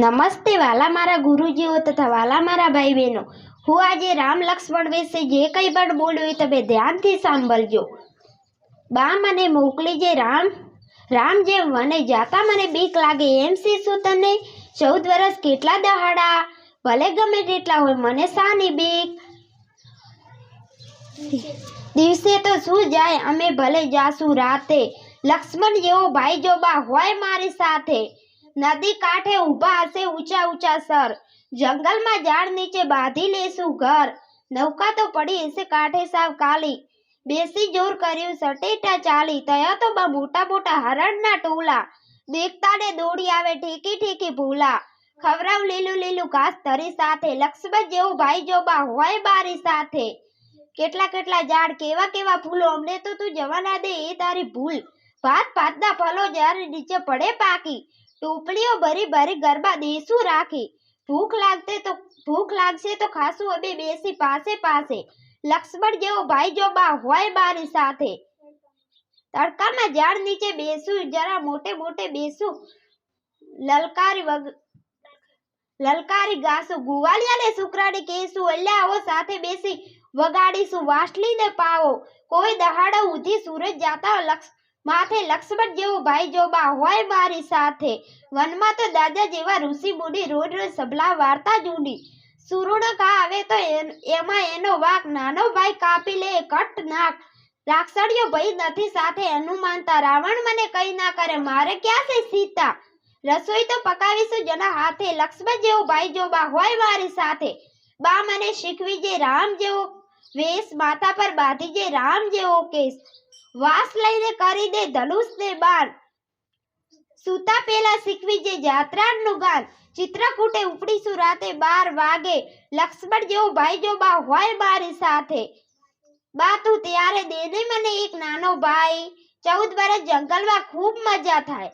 નમસ્તે વાલા મારા ગુરુજીઓ તથા વાલા મારા ભાઈ બહેનો હું આજે રામ લક્ષ્મણ વિશે જે કંઈ પણ બોલ્યું તમે ધ્યાનથી સાંભળજો. બા મને મોકલી જે રામ રામ જેમ વને જાતા મને બીક લાગે એમ શીશું તને? ચૌદ વર્ષ કેટલા દહાડા, ભલે ગમે તેટલા હોય મને શાની બીક? દિવસે તો શું જાય, અમે ભલે જાશું રાતે. લક્ષ્મણ જેવો ભાઈ જો બા હોય મારી સાથે. નદી કાંઠે ઊભા હશે ઊંચા ઊંચા સર જંગલમાં ઝાડ નીચે બાંધી લેશું ઘર. નૌકા તો પડી હશે કાંઠે સાવ કાલી. બેસી જોર કર્યું સટેટા ચાલી. તયા તો બા મોટા મોટા હરણના ટોલા. દેખતાને દોડી આવે ઠેકી ઠેકી ભૂલા. ખવરાવ લીલું લીલું ઘાસ ધરી સાથે. લક્ષ્મણ જેવો ભાઈ જોબા હોય બારી સાથે. કેટલા કેટલા ઝાડ, કેવા કેવા ફૂલો. અમને તો તું જવા ના દે એ તારી ભૂલ. ભાત ભાતના ફલો જ્યારે નીચે પડે પાકી. ટોપલીઓ ભરી ભરી ગરબા દેશું રાખી. ભૂખ લાગતે તો, ભૂખ લાગશે તો ખાસું અમે બેસી પાસે પાસે. લક્ષ્મણ જેવો ભાઈ જો બા હોય મારી સાથે. તડકામાં ઝાડ નીચે બેસું, જરા મોટે મોટે બેસું. લલકારી વગ, લલકારી ગાસું ગુવાલિયાને શુક્રાને કહેશું એટલે આવો સાથે બેસી વગાડીશું, વાસલીને પાવો. કોઈ દહાડો ઉધી સૂરજ જાતા લક્ષ માથે લક્ષ્મણ જેવો ભાઈ જોબા હોય મારી સાથે. વનમાં તો દાદા જેવા ઋષિ મુનિ રોજ રોજ સભલા વાર્તા જૂની સુરુણ કા આવે તો એમાં એનો વાક, નાનો ભાઈ કાપી લે કટ નાક. રાક્ષણીઓ ભય નથી સાથે હનુમાનતા રાવણ મને કઈ ના કરે, મારે ક્યાં છે સીતા? રસોઈ તો પકાવીશું જેના હાથે લક્ષ્મણ જેવો ભાઈ જોબા હોય મારી સાથે. બા મને શીખવી જે રામ જેવો વેશ માથા પર બાંધી જે રામ જેવો કેસ. વાસ લઈને કરી દે ધનુષ ને બાણ. સૂતા પેલા શીખવી જે જાત્રાનું ગાન. ચિત્રકૂટે ઉપડીશું રાતે બાર વાગે. લક્ષ્મણ જેવો ભાઈ જો બા હોય મારી સાથે. બા તું ત્યારે દેને મને એક નાનો ભાઈ. ચૌદ વર્ષ જંગલમાં ખૂબ મજા થાય.